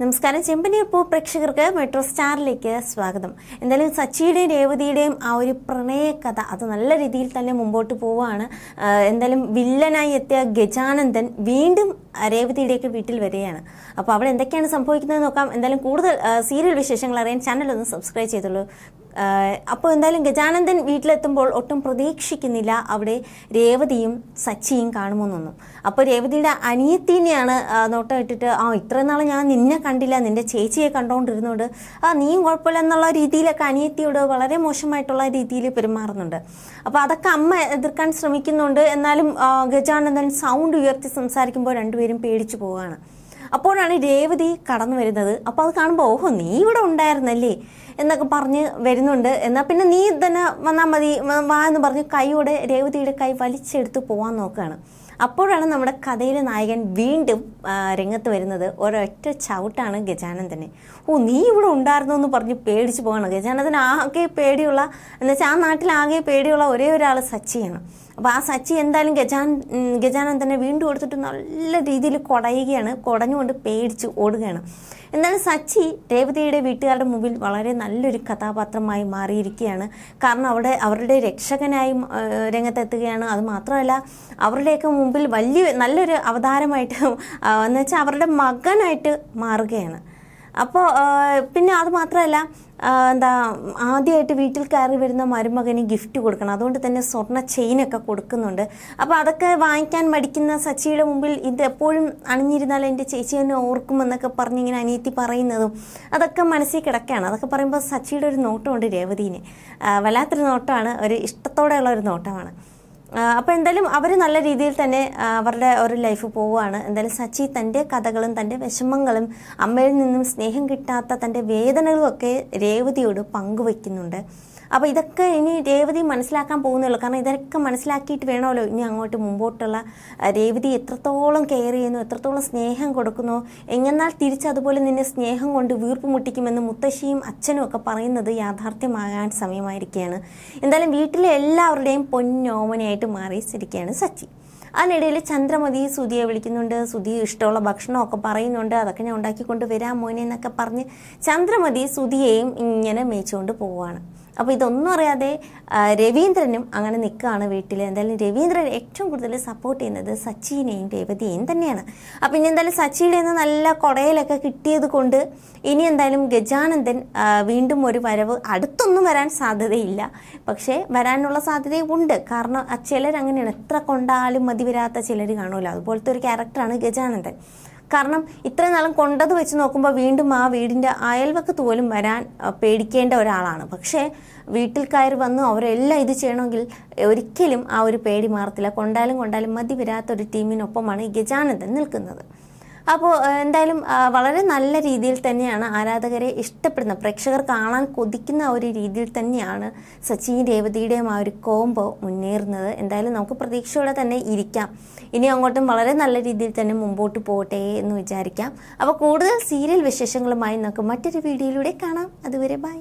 നമസ്കാരം. ചെമ്പനീർ പൂ പ്രേക്ഷകർക്ക് മെട്രോ സ്റ്റാറിലേക്ക് സ്വാഗതം. എന്തായാലും സച്ചിയുടെയും രേവതിയുടെയും ആ ഒരു പ്രണയ കഥ അത് നല്ല രീതിയിൽ തന്നെ മുമ്പോട്ട് പോവുകയാണ്. എന്തായാലും വില്ലനായി എത്തിയ ഗജാനന്ദൻ വീണ്ടും രേവതിയുടെയൊക്കെ വീട്ടിൽ വരികയാണ്. അപ്പോൾ അവിടെ എന്തൊക്കെയാണ് സംഭവിക്കുന്നത് നോക്കാം. എന്തായാലും കൂടുതൽ സീരിയൽ വിശേഷങ്ങൾ അറിയാൻ ചാനൽ ഒന്ന് സബ്സ്ക്രൈബ് ചെയ്തോളൂ. അപ്പോൾ എന്തായാലും ഗജാനന്ദൻ വീട്ടിലെത്തുമ്പോൾ ഒട്ടും പ്രതീക്ഷിക്കുന്നില്ല അവിടെ രേവതിയും സച്ചിയും കാണുമെന്നൊന്നും. അപ്പോൾ രേവതിയുടെ അനിയത്തിനെയാണ് നോട്ടം ഇട്ടിട്ട് ആ ഇത്രയും നാൾ ഞാൻ നിന്നെ കണ്ടില്ല നിന്റെ ചേച്ചിയെ കണ്ടുകൊണ്ടിരുന്നോണ്ട് ആ നീയും കുഴപ്പമില്ല എന്നുള്ള രീതിയിലൊക്കെ അനിയത്തിയോട് വളരെ മോശമായിട്ടുള്ള രീതിയിൽ പെരുമാറുന്നുണ്ട്. അപ്പോൾ അതൊക്കെ അമ്മ എതിർക്കാൻ ശ്രമിക്കുന്നുണ്ട്. എന്നാലും ഗജാനന്ദൻ സൗണ്ട് ഉയർത്തി സംസാരിക്കുമ്പോൾ രണ്ടുപേരും പേടിച്ചു പോവുകയാണ്. അപ്പോഴാണ് രേവതി കടന്നു വരുന്നത്. അപ്പോൾ അത് കാണുമ്പോൾ ഓഹോ നീ ഇവിടെ ഉണ്ടായിരുന്നല്ലേ? എന്നൊക്കെ പറഞ്ഞ് വരുന്നുണ്ട്. എന്നാൽ പിന്നെ നീ തന്നെ വന്നാൽ മതി. വാ എന്ന് പറഞ്ഞ് കൈയോടെ രേവതിയുടെ കൈ വലിച്ചെടുത്ത് പോകാൻ നോക്കുകയാണ് അപ്പോഴാണ് നമ്മുടെ കഥയിലെ നായകൻ വീണ്ടും രംഗത്ത് വരുന്നത്. ഒരൊറ്റ ചവിട്ടാണ് ഗജാനന്ദനെ. ഓ നീ ഇവിടെ ഉണ്ടായിരുന്നു എന്ന് പറഞ്ഞ് പേടിച്ച് പോവാണ്. ഗജാനന്ദൻ ആകെ പേടിയുള്ള എന്നുവെച്ചാൽ ആ നാട്ടിൽ ആകെ പേടിയുള്ള ഒരേ ഒരാൾ സച്ചിയാണ്. അപ്പോൾ ആ സച്ചി എന്തായാലും ഗജാൻ ഗജാനന്ദനെ വീണ്ടും എടുത്തിട്ട് നല്ല രീതിയിൽ കുടയുകയാണ്. കുടഞ്ഞുകൊണ്ട് പേടിച്ച് ഓടുകയാണ്. എന്നാലും സച്ചി രേവതിയുടെ വീട്ടുകാരുടെ മുമ്പിൽ വളരെ നല്ലൊരു കഥാപാത്രമായി മാറിയിരിക്കുകയാണ്. കാരണം അവിടെ അവരുടെ രക്ഷകനായി രംഗത്തെത്തുകയാണ്. അത് മാത്രമല്ല അവരുടെയൊക്കെ മുമ്പിൽ വലിയ നല്ലൊരു അവതാരമായിട്ട് എന്ന് വെച്ചാൽ അവരുടെ മകനായിട്ട് മാറുകയാണ്. അപ്പോൾ പിന്നെ അത് മാത്രമല്ല എന്താ ആദ്യമായിട്ട് വീട്ടിൽ കയറി വരുന്ന മരുമകന് ഗിഫ്റ്റ് കൊടുക്കണം. അതുകൊണ്ട് തന്നെ സ്വർണ ചെയിനൊക്കെ കൊടുക്കുന്നുണ്ട്. അപ്പോൾ അതൊക്കെ വാങ്ങിക്കാൻ മടിക്കുന്ന സച്ചിയുടെ മുമ്പിൽ ഇത് എപ്പോഴും അണിഞ്ഞിരുന്നാൽ എന്റെ ചേച്ചി എന്നെ ഓർക്കുമെന്നൊക്കെ പറഞ്ഞ് ഇങ്ങനെ അനിയത്തി പറയുന്നതും അതൊക്കെ മനസ്സിൽ കിടക്കുകയാണ്. അതൊക്കെ പറയുമ്പോൾ സച്ചിയുടെ ഒരു നോട്ടമുണ്ട് രേവതീന്. വല്ലാത്തൊരു നോട്ടമാണ്. ഒരു ഇഷ്ടത്തോടെയുള്ള ഒരു നോട്ടമാണ്. അപ്പോൾ എന്തായാലും അവർ നല്ല രീതിയിൽ തന്നെ അവരുടെ ഒരു ലൈഫ് പോവുകയാണ്. എന്തായാലും സച്ചി തന്റെ കഥകളും തന്റെ വിഷമങ്ങളും അമ്മയിൽ നിന്നും സ്നേഹം കിട്ടാത്ത തന്റെ വേദനകളും ഒക്കെ രേവതിയോട് പങ്കുവയ്ക്കുന്നുണ്ട് അപ്പോൾ ഇതൊക്കെ ഇനി രേവതി മനസ്സിലാക്കാൻ പോകുന്നുള്ളൂ. കാരണം ഇതൊക്കെ മനസ്സിലാക്കിയിട്ട് വേണമല്ലോ ഇനി അങ്ങോട്ട് മുമ്പോട്ടുള്ള രേവതി എത്രത്തോളം കെയർ ചെയ്യുന്നു എത്രത്തോളം സ്നേഹം കൊടുക്കുന്നു എങ്ങെന്നാൽ തിരിച്ചതുപോലെ നിന്നെ സ്നേഹം കൊണ്ട് വീർപ്പ് മുട്ടിക്കുമെന്ന് മുത്തശ്ശിയും അച്ഛനും ഒക്കെ പറയുന്നത് യാഥാർത്ഥ്യമാകാൻ സമയമായിരിക്കുകയാണ്. എന്തായാലും വീട്ടിലെ എല്ലാവരുടെയും പൊന്നോമനയായിട്ട് മാറിയിരിക്കുകയാണ് സച്ചി. അതിനിടയിൽ ചന്ദ്രമതി സുധിയെ വിളിക്കുന്നുണ്ട്. സുധി ഇഷ്ടമുള്ള ഭക്ഷണമൊക്കെ പറയുന്നുണ്ട്. അതൊക്കെ ഞാൻ ഉണ്ടാക്കിക്കൊണ്ട് വരാം മോനെ എന്നൊക്കെ പറഞ്ഞ് ചന്ദ്രമതി സുധിയെയും ഇങ്ങനെ മേച്ചുകൊണ്ട് പോവുകയാണ്. അപ്പോൾ ഇതൊന്നും അറിയാതെ രവീന്ദ്രനും അങ്ങനെ നിൽക്കുകയാണ് വീട്ടിൽ എന്തായാലും രവീന്ദ്രൻ ഏറ്റവും കൂടുതൽ സപ്പോർട്ട് ചെയ്യുന്നത് സച്ചിനെയും രേവതിയെയും തന്നെയാണ്. അപ്പോൾ ഇനി എന്തായാലും സച്ചിയുടെ നിന്ന് നല്ല കൊടയിലൊക്കെ കിട്ടിയത് കൊണ്ട് ഇനി എന്തായാലും ഗജാനന്ദൻ വീണ്ടും ഒരു വരവ് അടുത്തൊന്നും വരാൻ സാധ്യതയില്ല. പക്ഷേ വരാനുള്ള സാധ്യതയും ഉണ്ട്. കാരണം ചിലരങ്ങനെയാണ്. എത്ര കൊണ്ടാലും മതി വരാത്ത ചിലർ കാണുമല്ലോ. അതുപോലത്തെ ഒരു ക്യാരക്ടറാണ് ഗജാനന്ദൻ. കാരണം ഇത്രയും നാളും കൊണ്ടത് വെച്ച് നോക്കുമ്പോൾ വീണ്ടും ആ വീടിന്റെ അയൽവക്കത്ത് പോലും വരാൻ പേടിക്കേണ്ട ഒരാളാണ്. പക്ഷേ വീട്ടിൽ കയറി വന്ന് അവരെല്ലാം ഇത് ചെയ്യണമെങ്കിൽ ഒരിക്കലും ആ ഒരു പേടി മാറത്തില്ല. കൊണ്ടാലും കൊണ്ടാലും മതി വരാത്ത ഒരു ടീമിനൊപ്പമാണ് ഗജാനന്ദൻ നിൽക്കുന്നത്. അപ്പോൾ എന്തായാലും വളരെ നല്ല രീതിയിൽ തന്നെയാണ് ആരാധകരെ ഇഷ്ടപ്പെടുന്ന പ്രേക്ഷകർ കാണാൻ കൊതിക്കുന്ന ഒരു രീതിയിൽ തന്നെയാണ് സച്ചിൻ രേവതിയുടെയും ആ ഒരു കോംബോ മുന്നേറുന്നത്. എന്തായാലും നമുക്ക് പ്രതീക്ഷയോടെ തന്നെ ഇരിക്കാം. ഇനി അങ്ങോട്ടും വളരെ നല്ല രീതിയിൽ തന്നെ മുമ്പോട്ട് പോകട്ടെ എന്ന് വിചാരിക്കാം. അപ്പോൾ കൂടുതൽ സീരിയൽ വിശേഷങ്ങളുമായി നമുക്ക് മറ്റൊരു വീഡിയോയിലൂടെ കാണാം. അതുവരെ ബൈ.